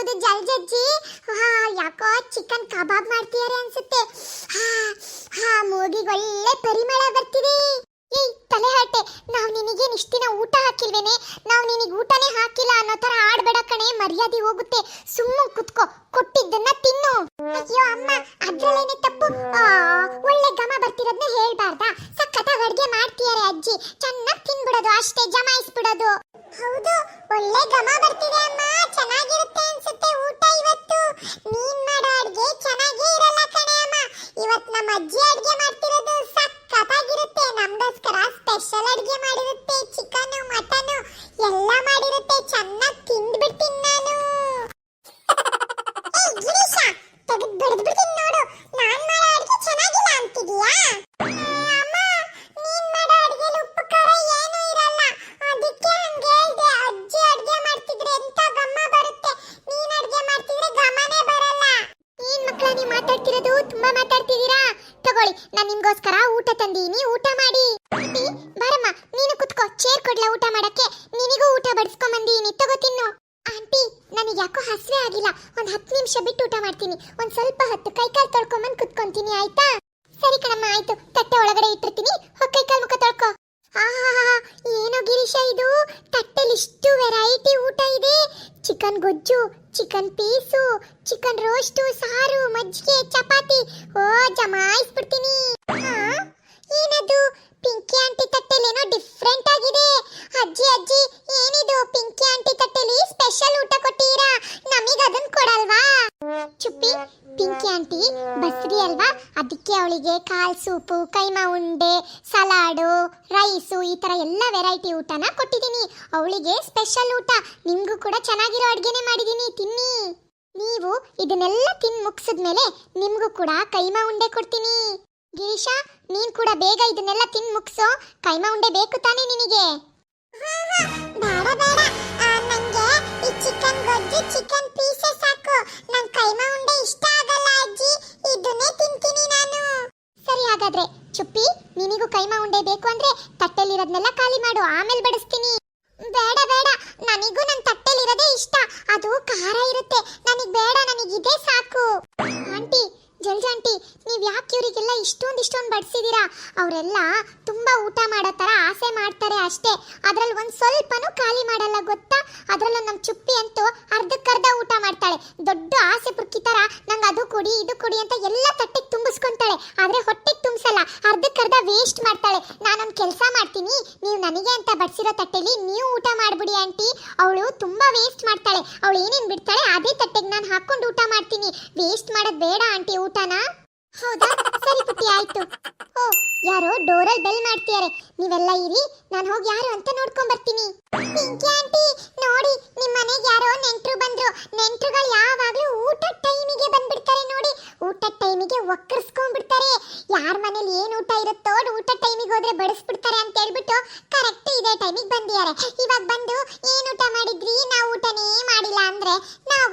ಹೌದು ಜಲ್ಜಜ್ಜಿ ಹಾ ಯಾಕೋ ಚಿಕನ್ ಕಬಾಬ್ ಮಾಡ್ತಿದ್ದಾರೆ ಅನ್ಸುತ್ತೆ. ಹಾ ಹಾ ಮೂಗಿಗೆ ಒಳ್ಳೆ ಪರಿಮಳ ಬರ್ತಿದೆ. ಏಯ್ ತಲೆ ಹಾಟೆ ನಾವು ನಿನಗೆ ಇಷ್ಟು ದಿನ ಊಟ ಹಾಕಿಲ್ವೇನೆ? ನಾವು ನಿನಗೆ ಊಟನೇ ಹಾಕಿಲ್ಲ ಅನ್ನೋ ತರ ಆಡಬೇಡ ಕಣೆ ಮರ್ಯಾದೆ ಹೋಗುತ್ತೆ. ಸುಮ್ಮನೆ ಕುತ್ಕೋ ಕೊಟ್ಟಿದ್ದನ್ನ ತಿನ್ನು. ಅಯ್ಯೋ ಅಮ್ಮ ಅದ್ರಲ್ಲೇನೆ ತಪ್ಪು. ಆ, ಒಳ್ಳೆ ಗಮ ಬರ್ತಿರೋದ್ನ ಹೇಳ್ಬಾರ್ದಾ? ಸಖತ್ತಾಗಿ ಅಡ್ಗೆ ಮಾಡ್ತೀಯಾರೆ ಅಜ್ಜಿ. ಚೆನ್ನಾಗಿ ತಿನ್ಬಿಡೋದು ಅಷ್ಟೇ ಜಮಾಯಿಸ್ಬಿಡೋದು. ಹೌದು ಒಳ್ಳೆ ಘಮ ಬರ್ತಿದೆ ಅಮ್ಮ. ಚೆನ್ನಾಗಿರುತ್ತೆ ಅನ್ಸುತ್ತೆ ಊಟ ಇವತ್ತು. ನೀನ್ ಮಾಡೋ ಅಡ್ಗೆ ಚೆನ್ನಾಗೇ ಇರಲ್ಲ ಕಣೆ ಅಮ್ಮ. ಇವತ್ ನಮ್ಮ ಅಜ್ಜಿ ಅಡ್ಗೆ ಮಾಡ್ತಿರೋದು ಸಖತ್ತಾಗಿರುತ್ತೆ ನಮ್ಗೋಸ್ಕರ ಸ್ಪೆಷಲ್ ಅಡುಗೆ ಮಾಡಿರುತ್ತೆ ಚಿಕನ್ ಮಟನ್ ಎಲ್ಲ ಮಾಡಿರುತ್ತೆ ಚೆನ್ನಾಗಿ ತಿಂದ್ಬಿಡ್ತೀನಿ. ತಗೊಳ್ಳಿ. ನಾನ್ ನಿಮ್ಗೋಸ್ಕರ ಊಟ ತಂದೀನಿ. ಊಟ ಮಾಡಿ. ಬರಮ್ಮ. ನೀನು ಕುತ್ಕೋ. ಚೇರ್ ಕೊಡ್ಲ ಊಟ ಮಾಡಕ್ಕೆ. ನಿನಗೂ ಊಟ ಬಡಿಸ್ಕೊಂಬಂದೀನಿ. ತಗೋ ತಿನ್ನು. ಆಂಟಿ, ನನಗೆ ಯಾಕೋ ಹಸಿವೆ ಆಗಿಲ್ಲ. ಒಂದ್ ಹತ್ತು ನಿಮಿಷ ಬಿಟ್ಟು ಊಟ ಮಾಡ್ತೀನಿ. ಒಂದ್ ಸ್ವಲ್ಪ ಹೊತ್ತು ಕೈಕಾಲು ತೊಳ್ಕೊಂಬಂದು ಕುತ್ಕೊಂತೀನಿ, ಆಯ್ತಾ? ಸರಿ ಕಣಮ್ಮ, ಆಯ್ತು. ತಟ್ಟೆ ಒಳಗಡೆ ಇಟ್ಟಿರ್ತೀನಿ. ಕೈ ಕೈಕಾಲು ಮುಖ ತೊಳ್ಕೊ. ಆಹಾ ಏನೋ ಗಿರೀಶ ಇದು. ತಟ್ಟೆಲಿ ಇಷ್ಟು ವೆರೈಟಿ ಊಟ ಇದೆ. ಚಿಕನ್ ಗೊಜ್ಜು ಚಿಕನ್ ಪೀಸು ಚಿಕನ್ ರೋಸ್ಟು ಸಾರು ಮಜ್ಜಿಗೆ ಚಪಾತಿ. ಓ ಜಮಾಯಿಸ್ಬಿಡ್ತೀನಿ. ಅದಕ್ಕೆ ಅವಳಿಗೆ ಕಾಲ್ ಸೂಪು ಕೈಮಾ ಉಂಡೆ ಸಲಾಡು, ರೈಸು, ಈ ಥರ ಎಲ್ಲ ವೆರೈಟಿ ಊಟನ ಕೊಟ್ಟಿದ್ದೀನಿ. ಅವಳಿಗೆ ಸ್ಪೆಷಲ್ ಊಟ. ನಿಮಗೂ ಕೂಡ ಚೆನ್ನಾಗಿರೋ ಅಡುಗೆನೇ ಮಾಡಿದ್ದೀನಿ. ತಿನ್ನಿ. ನೀವು ಇದನ್ನೆಲ್ಲ ತಿನ್ ಮುಗಿಸಿದ್ಮೇಲೆ ನಿಮಗೂ ಕೂಡ ಕೈಮಾ ಉಂಡೆ ಕೊಡ್ತೀನಿ. ಗಿರೀಶಾ, ನೀನು ಕೂಡ ಬೇಗ ಇದನ್ನೆಲ್ಲ ತಿನ್ ಮುಗಿಸೋ. ಕೈಮಾ ಉಂಡೆ ಬೇಕು ತಾನೇ ನಿನಗೆ. ಬೇಡ ಬೇಡ. ನನಗೆ ಈ ಚಿಕನ್ ಗೊಜ್ಜು ಚಿಕನ್ ಪೀಸಸ್ ಸಾಕು. ನಂಗೆ ಕೈಮಾ ಉಂಡೆ ಇಷ್ಟ ಆಗಲ್ಲ ಅಜ್ಜಿ. ಇದನ್ನೇ ತಿಂತೀನಿ ನಾನು. ಸರಿ ಹಾಗಾದ್ರೆ, ಚುಪ್ಪಿ, ನಿನಿಗೂ ಕೈಮಾ ಉಂಡೆ ಬೇಕು ಅಂದ್ರೆ ತಟ್ಟೆಲಿರೋದ್ನೆಲ್ಲ ಖಾಲಿ ಮಾಡು, ಆಮೇಲೆ ಬಡಿಸ್ತೀನಿ. ಬೇಡ ಬೇಡ, ನನಗೂ ನನ್ನ ತಟ್ಟೆಲಿರೋದೇ ಇಷ್ಟ. ಅದು ಖಾರ ಇರುತ್ತೆ. ನನಗೆ ಬೇಡ, ನನಗೆ ಇದೇ ಸಾಕು. ಆಂಟಿ ಜಲ್ಜಾಂಟಿ ನೀವು ಯಾಕೆ ಇವರಿಗೆಲ್ಲ ಇಷ್ಟೊಂದು ಇಷ್ಟೊಂದು ಬಡಿಸಿದ್ದೀರಾ ಅವರೆಲ್ಲ ತುಂಬಾ ಊಟ ಮಾಡೋ ತರ ಆಸೆ ಮಾಡ್ತಾರೆ ಅಷ್ಟೇ. ಅದರಲ್ಲಿ ಒಂದು ಸ್ವಲ್ಪನೂ ಖಾಲಿ ಮಾಡಲ್ಲ, ಗೊತ್ತಾ? ಅದರಲ್ಲೂ ನಮ್ಮ ಚುಪ್ಪಿ ಅಂತೂ ಅರ್ಧಕ್ಕರ್ಧ ಊಟ ದೊಡ್ಡ ಆಸೆ ಪುರ್ಕಿ ಥರ ನಂಗೆ ಅದು ಕೊಡಿ, ಇದು ಕೊಡಿ ಅಂತ ಎಲ್ಲ ತಟ್ಟೆಗೆ ತುಂಬಿಸ್ಕೊಂತಾಳೆ. ಆದರೆ ಹೊಟ್ಟೆಗೆ ತುಂಬಿಸಲ್ಲ, ಅರ್ಧಕ್ಕರ್ಧ ವೇಸ್ಟ್ ಮಾಡ್ತಾಳೆ. ನಾನೊಂದು ಕೆಲಸ ಮಾಡ್ತೀನಿ. ನೀವು ನನಗೆ ಅಂತ ಬಡಿಸಿರೋ ತಟ್ಟೆಲಿ ನೀವು ಊಟ ಮಾಡಿಬಿಡಿ ಆಂಟಿ. ಅವಳು ತುಂಬಾ ವೇಸ್ಟ್ ಮಾಡ್ತಾಳೆ. ಅವಳು ಏನೇನು ಬಿಡ್ತಾಳೆ ಅದೇ ತಟ್ಟೆಗೆ ನಾನು ಹಾಕೊಂಡು ಊಟ ಮಾಡ್ತೀನಿ. ವೇಸ್ಟ್ ಮಾಡೋದು ಬೇಡ ಆಂಟಿ ಊಟನ. ಹೌದಾ? ಸರಿ ಪುಟ್ಟಿ, ಆಯ್ತು. ಓ, ಯಾರೋ ಡೋರಲ್ಲಿ ಬೆಲ್ ಮಾಡ್ತಿದ್ದಾರೆ ನೀವೆಲ್ಲ ಇರಿ, ನಾನು ಹೋಗಿ ಯಾರು ಅಂತ ನೋಡ್ಕೊಂಡ್ ಬರ್ತೀನಿ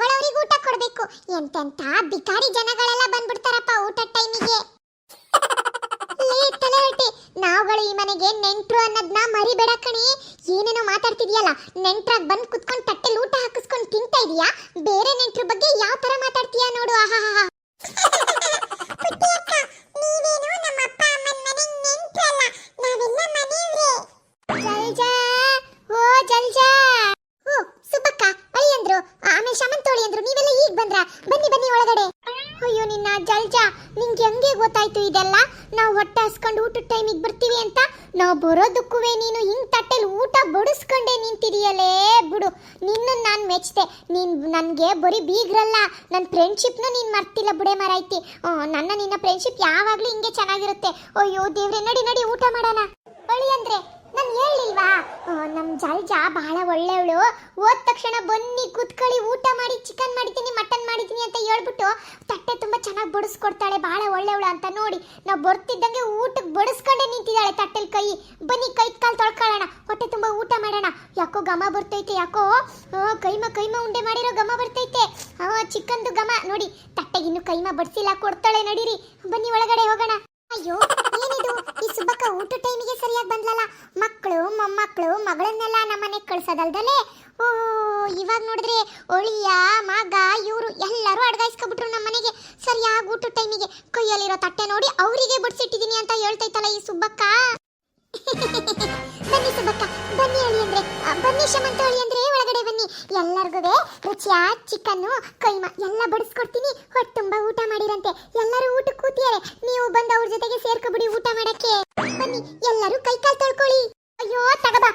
ಅವ್ರಿಗೆ ಊಟ ಕೊಡ್ಬೇಕು. ಎಂತೆಂತ ಬಿಕಾರಿ ಜನಗಳೆಲ್ಲ ಬಂದ್ಬಿಡ್ತಾರಪ್ಪ ಊಟದ ಟೈಮಿಗೆ. ಲೇ ತಲೆ ಹೊರಟೆ ನಾವುಗಳು ಈ ಮನೆಗೆ ನೆಂಟ್ರು ಅನ್ನೋದನ್ನ ಮರಿಬೇಡ ಕಣಿ. ಏನೇನೋ ಮಾತಾಡ್ತಿದ್ಯಲ್ಲ, ನೆಂಟ್ರಾಗ್ ಬಂದು ಕುತ್ಕೊಂಡು ತಟ್ಟೆಲಿ ಊಟ ಹಾಕಿಸ್ಕೊಂಡು ತಿಂತಾ ಇದೀಯಾ? ಬೇರೆ ನೆಂಟ್ರ ಬಗ್ಗೆ ಯಾವ ತರ ಮಾತಾಡ್ತೀಯಾ ನೋಡು ಆಹಾ ಬಂದ್ರಾ ಬನ್ನಿ ಬನ್ನಿ ಒಳಗಡೆ. ಅಯ್ಯೋ, ನಿನ್ನ ಜಲ್ಜ, ನಿಂಗೆ ಹೆಂಗೆ ಗೊತ್ತಾಯ್ತು ಇದೆಲ್ಲ? ನಾವು ಹೊಟ್ಟೆ ಹಸ್ಕೊಂಡು ಊಟದ ಟೈಮಿಗೆ ಬರ್ತೀವಿ ಅಂತ? ನಾವು ಬರೋದಕ್ಕೂ ನೀನು ಹಿಂಗ್ ತಟ್ಟೆಲಿ ಊಟ ಬಡಿಸ್ಕೊಂಡೆ ನಿಂತಿದೀಯಲೇ? ಬಿಡು ನಿನ್ನ ನಾನು ಮೆಚ್ಚಿದೆ ನೀನ್ ನನಗೆ ಬರೀ ಬೀಗ್ರಲ್ಲ. ನನ್ನ ಫ್ರೆಂಡ್ಶಿಪ್ನು ನೀನು ಮರ್ತಿಲ್ಲ ಬುಡೆ ಮಾರಾಯ್ತಿ. ನನ್ನ, ನಿನ್ನ ಫ್ರೆಂಡ್ಶಿಪ್ ಯಾವಾಗಲೂ ಹಿಂಗೆ ಚೆನ್ನಾಗಿರುತ್ತೆ. ಅಯ್ಯೋ, ದೇವ್ರೆ, ನಡಿ ನಡಿ, ಊಟ ಮಾಡೋಣ. ಒಳ್ಳೆ ಅಂದ್ರೆ ನಾನು ಹೇಳಿಲ್ವಾ ನಮ್ಮ ಜಲ್ಜ ಬಹಳ ಒಳ್ಳೆಯವಳು ಹೋದ ತಕ್ಷಣ ಬನ್ನಿ, ಕುತ್ಕೊಳ್ಳಿ, ಊಟ ಮಾಡಿ ಚಿಕನ್ ಮಾಡಿದ್ದೀನಿ ಮಟನ್ ಮಾಡಿದ್ದೀನಿ ಅಂತ ಹೇಳ್ಬಿಟ್ಟು ತಟ್ಟೆ ತುಂಬ ಚೆನ್ನಾಗಿ ಬಡಿಸ್ಕೊಡ್ತಾಳೆ, ಬಹಳ ಒಳ್ಳೆಯವಳು ಅಂತ ನೋಡಿ. ನಾವು ಬರ್ತಿದ್ದಂಗೆ ಊಟಕ್ಕೆ ಬಡಿಸ್ಕೊಂಡೆ ನಿಂತಿದ್ದಾಳೆ ತಟ್ಟೆಲಿ ಕೈ. ಬನ್ನಿ, ಕೈ ಕಾಲು ತೊಳ್ಕೊಳ್ಳೋಣ. ಹೊಟ್ಟೆ ತುಂಬ ಊಟ ಮಾಡೋಣ. ಯಾಕೋ ಘಮ ಬರ್ತೈತೆ, ಯಾಕೋ? ಕೈಮ ಕೈಮ ಉಂಡೆ ಮಾಡಿರೋ ಘಮ ಬರ್ತೈತೆ. ಚಿಕನ್ದು ಘಮ. ನೋಡಿ, ತಟ್ಟೆಗೆ ಇನ್ನು ಕೈಮ ಬಡಿಸಿಲ್ಲ, ಕೊಡ್ತಾಳೆ, ನಡೀರಿ. ಬನ್ನಿ, ಒಳಗಡೆ ಹೋಗೋಣ. ಅಯ್ಯೋ. ಸುಬ್ಬಕ್ಕ ಊಟ ಟೈಮಿಗೆ ಸರಿಯಾಗಿ ಬಂದ್ಲಲ್ಲ? ಮಕ್ಕಳು, ಮೊಮ್ಮಕ್ಕಳು, ಮಗಳನ್ನೆಲ್ಲ ನಮ್ಮನೆಗೆ ಕಳ್ಸೋದಲ್ದಲೆ? ಓ ಇವಾಗ ನೋಡಿದ್ರೆ ಒಳಿಯ, ಮಗ, ಇವರು ಎಲ್ಲರೂ ಅಡ್ಗಾಯಿಸ್ಕೊಬಿಟ್ರು ನಮ್ಮನೆಗೆ ಸರಿಯಾಗಿ ಊಟ ಟೈಮಿಗೆ ಕೈಯಲ್ಲಿರೋ ತಟ್ಟೆ ನೋಡಿ ಅವರಿಗೆ ಬಿಡಿಸಿಟ್ಟಿದ್ದೀನಿ ಅಂತ ಹೇಳ್ತೈತಲ್ಲ ಈ ಸುಬ್ಬಕ್ಕ? ಬನ್ನಿ ಸುಬ್ಬಕ್ಕ. ಬನ್ನಿ ಹೇಳಿ ಅಂದ್ರೆ ಬನ್ನಿ ಶಮಂತ ಹೇಳಿ ಅಂದ್ರೆ ಒಳಗಡೆ ಬನ್ನಿ. ಎಲ್ಲರಿಗೂ ರುಚಿಯಾದ ಚಿಕನ್ನು ಕೈಮಾ ಎಲ್ಲ ಬಡಿಸ್ಕೊಡ್ತೀನಿ. ಹೊಟ್ಟೆ ತುಂಬಾ ಊಟ ಮಾಡಿರಂತೆ. ಎಲ್ಲರೂ ಊಟ ಕೂತಿದ್ದಾರೆ. ನೀವು ಬಂದು ಅವ್ರ ಜೊತೆಗೆ ಸೇರ್ಕೊಬಿಡಿ ಊಟ ಮಾಡಕ್ಕೆ. ಬನ್ನಿ, ಎಲ್ಲರೂ ಕೈ ಕಾಲು ತೊಳ್ಕೊಳ್ಳಿ. ಅಯ್ಯೋ, ತಗಬಾ.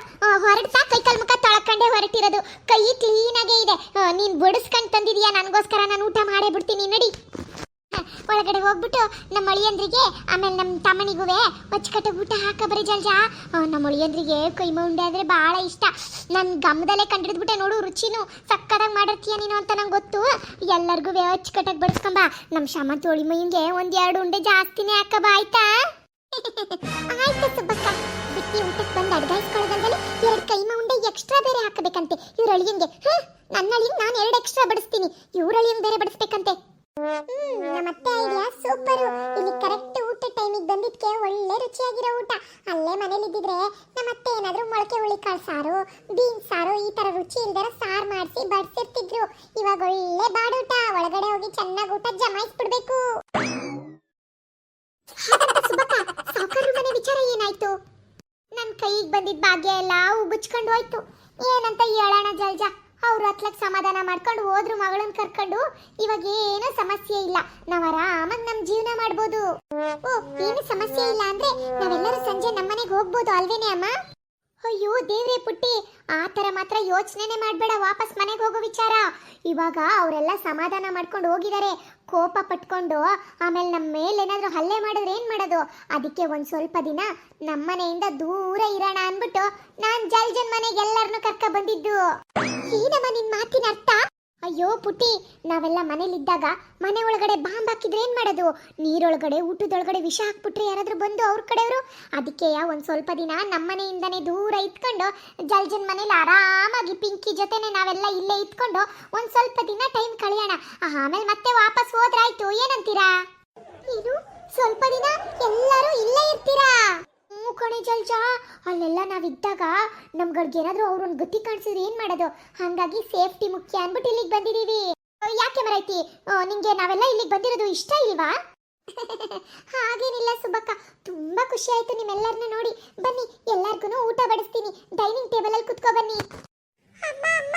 ಹೊರಡ್ತಾ ಕೈ ಕಾಲು ಮುಖ ತೊಳ್ಕೊಂಡೆ ಹೊರಟಿರೋದು. ಕೈ ಕ್ಲೀನ್ ಆಗೇ ಇದೆ. ನೀನ್ ಬಡಿಸ್ಕೊಂಡ್ ತಂದಿದೀಯಾ? ನನಗೋಸ್ಕರ ನಾನು ಊಟ ಮಾಡೇ ಬಿಡ್ತೀನಿ. ನಡಿ. ಒಳಗಡೆ ಹೋಗ್ಬಿಟ್ಟು ನಮ್ಮ ಅಳಿಯಂದ್ರಿಗೆ, ಆಮೇಲೆ ನಮ್ಮ ತಮ್ಮನಿಗೂ ಹೊಚ್ಕಟ್ಟ ಊಟ ಹಾಕ ಬರೀ ಜಲ್ಜಾ. ನಮ್ಮ ಅಳಿಯಂದ್ರಿಗೆ ಕೈಮ ಉಂಡೆ ಅಂದ್ರೆ ಬಹಳ ಇಷ್ಟ. ನನ್ನ ಗಮದಲ್ಲೇ ಕಂಡಿಡ್ಬಿಟ್ಟೆ ನೋಡು ರುಚಿನು ಸಕ್ಕದಾಗ ಮಾಡಿರ್ತೀಯ ನೀನು ಅಂತ ನಂಗೆ ಗೊತ್ತು. ಎಲ್ಲರಿಗೂ ಹೊಚ್ಕಟ್ಟಾಗಿ ಬಡಿಸ್ಕೊಂಬ. ನಮ್ಮ ಶಮಂತ ತೋಳಿ ಮೈಂಗೆ ಒಂದ್ ಉಂಡೆ ಜಾಸ್ತಿನೇ ಹಾಕಬ, ಆಯ್ತಾ? ಆಯ್ತು ಸುಬ್ಬಕ್ಕ. ಬಿಟ್ಟಿ ಊಟಕ್ಕೆ ಬಂದು ಅಡ್ಗಾಯಿಸ್ಕೊಳ್ಳೋದಲ್ದಲ್ಲಿ ಎರಡು ಕೈಮ ಉಂಡೆ ಎಕ್ಸ್ಟ್ರಾ ಬೇರೆ ಹಾಕಬೇಕಂತೆ. ಇವ್ರ ಅಳಿಯಂಗೆ ಹ ನನ್ನ ಅಳಿಯಂಗೆ ನಾನು ಎರಡು ಎಕ್ಸ್ಟ್ರಾ ಬಡಿಸ್ತೀನಿ. ಇವ್ರ ಅಳಿಯಂಗೆ ಬೇರೆ ಬಡಿಸ್ಬೇಕಂತೆ. ಹ್ಮ್ ನಮ್ಮತ್ತೆ ಐಡಿಯಾ ಸೂಪರ್. ಇಲ್ಲಿ ಕರೆಕ್ಟ್ ಊಟ ಟೈಮಿಗೆ ಬಂದಿದ್ಕೆ ಒಳ್ಳೆ ರುಚಿಯಾಗಿರೋ ಊಟ. ಅಲ್ಲೇ ಮನೇಲಿ ಇದ್ದಿದ್ರೆ ನಮ್ಮತ್ತೆ ಏನಾದ್ರೂ ಮೊಳಕೆ ಹುಳಿಕಾಳು ಸಾರು ಬೀನ್ಸ್ ಸಾರು ಈ ತರ ರುಚಿ ಇಲ್ದಿರ ಸಾರು ಮಾಡಿಸಿ ಬಡ್ಸಿರ್ತಿದ್ರು. ಇವಾಗ ಒಳ್ಳೆ ಬಾಡೂಟ. ಒಳಗಡೆ ಹೋಗಿ ಚೆನ್ನಾಗಿ ಊಟ ಜಮಾಯಿಸ್ಬಿಡ್ಬೇಕು. ವಿಚಾರ ಏನಾಯ್ತು? ನನ್ ಕೈಗೆ ಬಂದಿದ್ದ ಭಾಗ್ಯ ಎಲ್ಲ ಉಗುಚ್ಕೊಂಡು ಹೋಯ್ತು. ಏನಂತ ಹೇಳೋಣ ಜಲ್ಜಾ? ಅವ್ರು ಹತ್ಲಕ್ ಸಮಾಧಾನ ಮಾಡ್ಕೊಂಡು ಹೋದ್ರು ಮಗಳನ್ನ ಕರ್ಕೊಂಡು, ಇವಾಗ ಏನೂ ಸಮಸ್ಯೆ ಇಲ್ಲ. ನಾವ್ ಆರಾಮಾಗಿ ನಮ್ ಜೀವನ ಮಾಡ್ಬೋದು. ಓ, ಏನು ಸಮಸ್ಯೆ ಇಲ್ಲ ಅಂದ್ರೆ ನಾವೆಲ್ಲರೂ ಸಂಜೆ ನಮ್ಮನೆಗೆ ಹೋಗ್ಬೋದು ಅಲ್ವೇನೆ ಅಮ್ಮ? ಅಯ್ಯೋ, ದೇವ್ರೆ ಪುಟ್ಟಿ, ಆ ಥರ ಮಾತ್ರ ಯೋಚನೆನೇ ಮಾಡಬೇಡ ವಾಪಸ್ ಮನೆಗೆ ಹೋಗೋ ವಿಚಾರ. ಇವಾಗ ಅವರೆಲ್ಲ ಸಮಾಧಾನ ಮಾಡ್ಕೊಂಡು ಹೋಗಿದ್ದಾರೆ ಕೋಪ ಪಟ್ಕೊಂಡು ಆಮೇಲೆ ನಮ್ಮ ಮೇಲೆ ಏನಾದರೂ ಹಲ್ಲೆ ಮಾಡಿದ್ರೆ ಏನು ಮಾಡೋದು? ಅದಕ್ಕೆ ಒಂದು ಸ್ವಲ್ಪ ದಿನ ನಮ್ಮನೆಯಿಂದ ದೂರ ಇರೋಣ ಅಂದ್ಬಿಟ್ಟು ನಾನು ಜಲ್ಜನ್ ಮನೆಗೆ ಎಲ್ಲರನ್ನು ಕರ್ಕ ಬಂದಿದ್ದು. ಏನಮ್ಮ ನಿನ್ನ ಮಾತಿನ ಅರ್ಥ? ಅಯ್ಯೋ ಪುಟ್ಟಿ, ನಾವೆಲ್ಲ ಮನೇಲಿದ್ದಾಗ ಮನೆ ಒಳಗಡೆ ಬಾಂಬ್ ಹಾಕಿದ್ರೆ ಏನ್ ಮಾಡೋದು? ನೀರೊಳಗಡೆ, ಊಟದೊಳಗಡೆ ವಿಷ ಹಾಕ್ಬಿಟ್ರೆ ಯಾರಾದ್ರೂ ಬಂದು ಅವ್ರ ಕಡೆಯವರು? ಅದಕ್ಕೆ ಒಂದು ಸ್ವಲ್ಪ ದಿನ ನಮ್ಮ ಮನೆಯಿಂದನೇ ದೂರ ಇಟ್ಕೊಂಡು ಜಲ್ಜನ್ ಮನೇಲಿ ಆರಾಮಾಗಿ ಪಿಂಕಿ ಜೊತೆನೆ ನಾವೆಲ್ಲ ಇಲ್ಲೇ ಇಟ್ಕೊಂಡು ಒಂದ್ ಸ್ವಲ್ಪ ದಿನ ಟೈಮ್ ಕಳೆಯೋಣ. ಆಮೇಲೆ ಮತ್ತೆ ವಾಪಸ್ ಹೋದ್ರಾಯ್ತು. ಏನಂತೀರಾ? ಏನು? ಸ್ವಲ್ಪ ದಿನ ಎಲ್ಲರೂ ಇಲ್ಲೇ ಇರ್ತೀರಾ? ಕಣೆ ಜಲ್ಜಾ ಅಲ್ಲೆಲ್ಲ ನಾವಿದ್ದಾಗ ನಮ್ಗಳ್ಗೆ ಏನಾದರೂ ಅವ್ರೊಂದು ಗತಿ ಕಾಣಿಸಿದ್ರೆ ಏನು ಮಾಡೋದು? ಹಾಗಾಗಿ ಸೇಫ್ಟಿ ಮುಖ್ಯ ಅಂದ್ಬಿಟ್ಟು ಇಲ್ಲಿಗೆ ಬಂದಿದ್ದೀವಿ ಯಾಕೆ ಮರೈತಿ? ನಿಂಗೆ ನಾವೆಲ್ಲ ಇಲ್ಲಿಗೆ ಬಂದಿರೋದು ಇಷ್ಟ ಇಲ್ವಾ? ಹಾಗೇನಿಲ್ಲ ಸುಬ್ಬಕ್ಕ. ತುಂಬಾ ಖುಷಿ ಆಯ್ತು ನಿಮ್ಮೆಲ್ಲರನ್ನ ನೋಡಿ. ಬನ್ನಿ ಎಲ್ಲರಿಗೂ ಊಟ ಬಡಿಸ್ತೀನಿ. ಡೈನಿಂಗ್ ಟೇಬಲ್ ಅಲ್ಲಿ ಕುತ್ಕೋ ಬನ್ನಿ. ಅಮ್ಮ ಅಮ್ಮ,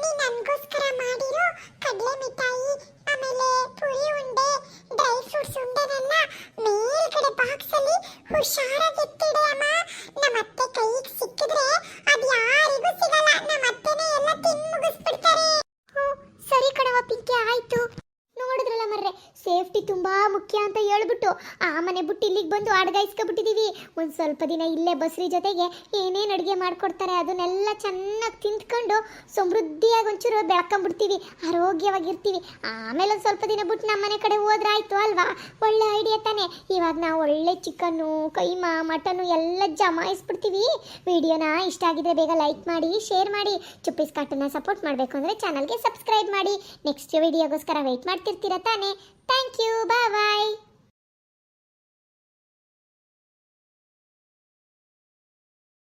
ನೀ ನನಗೋಸ್ಕರ ಮಾಡಿರೋ ಕಡಲೆ ಮಿಠಾಯಿ ಆಮೇಲೆ ಪುರಿ ಉಂಡೆ ಡ್ರೈ ಫ್ರೂಟ್ಸ್ ಉಂಡೆನೆಲ್ಲ ಮೇಲ್ಗಡೆ ಬಾಕ್ಸ್ ಅಲ್ಲಿ ಹುಷಾರಾಗಿ ಎತ್ತಿಡೆ ಅಮ್ಮ. ನಮ್ಮ ಅತ್ತೆ ಕೈಗೆ ಸಿಕ್ಕಿದ್ರೆ ಅದು ಯಾರಿಗೂ ಸಿಗಲ್ಲ. ನಮ್ಮ ಅತ್ತೆನೇ ಎಲ್ಲ ತಿಂದು ಮುಗಿಸ್ಬಿಡ್ತಾರೆ. ಸರಿ ಕಣವ ಪಿಂಕಿ, ಆಯ್ತು. ನೋಡಿದ್ರಲ್ಲ ಮರ್ರೆ ಸೇಫ್ಟಿ ತುಂಬಾ ಮುಖ್ಯ ಅಂತ ಹೇಳ್ಬಿಟ್ಟು ಆ ಮನೆ ಬಿಟ್ಟು ಇಲ್ಲಿಗೆ ಬಂದು ಅಡ್ಗಾಯಿಸ್ಕೊಬಿಟ್ಟಿದೀವಿ ಒಂದು ಸ್ವಲ್ಪ ದಿನ ಇಲ್ಲೇ ಬಸ್ರಿ ಜೊತೆಗೆ ಏನೇನು ಅಡುಗೆ ಮಾಡಿಕೊಡ್ತಾರೆ ಅದನ್ನೆಲ್ಲ ಚೆನ್ನಾಗಿ ತಿಂದ್ಕೊಂಡು ಸಮೃದ್ಧಿಯಾಗಿ ಒಂಚೂರು ಬೆಳ್ಕೊಂಬಿಡ್ತೀವಿ, ಆರೋಗ್ಯವಾಗಿರ್ತೀವಿ. ಆಮೇಲೆ ಒಂದು ಸ್ವಲ್ಪ ದಿನ ಬಿಟ್ಟು ನಮ್ಮ ಮನೆ ಕಡೆ ಹೋದ್ರಾಯ್ತು ಅಲ್ವಾ? ಒಳ್ಳೆ ಐಡಿಯಾ ತಾನೆ. ಇವಾಗ ನಾವು ಒಳ್ಳೆ ಚಿಕನ್ನು, ಕೈಮಾ ಮಟನು ಎಲ್ಲ ಜಮಾಯಿಸ್ಬಿಡ್ತೀವಿ. ವಿಡಿಯೋನ ಇಷ್ಟ ಆಗಿದ್ರೆ ಬೇಗ ಲೈಕ್ ಮಾಡಿ, ಶೇರ್ ಮಾಡಿ. ಚುಪ್ಪಿಸ್ ಕಾಟನ್ನ ಸಪೋರ್ಟ್ ಮಾಡಬೇಕು ಅಂದರೆ ಚಾನಲ್ಗೆ ಸಬ್ಸ್ಕ್ರೈಬ್ ಮಾಡಿ. ನೆಕ್ಸ್ಟ್ ವಿಡಿಯೋಗೋಸ್ಕರ ವೆಯ್ಟ್ ಮಾಡ್ತಿರ್ತೀರ ತಾನೆ? Thank you bye bye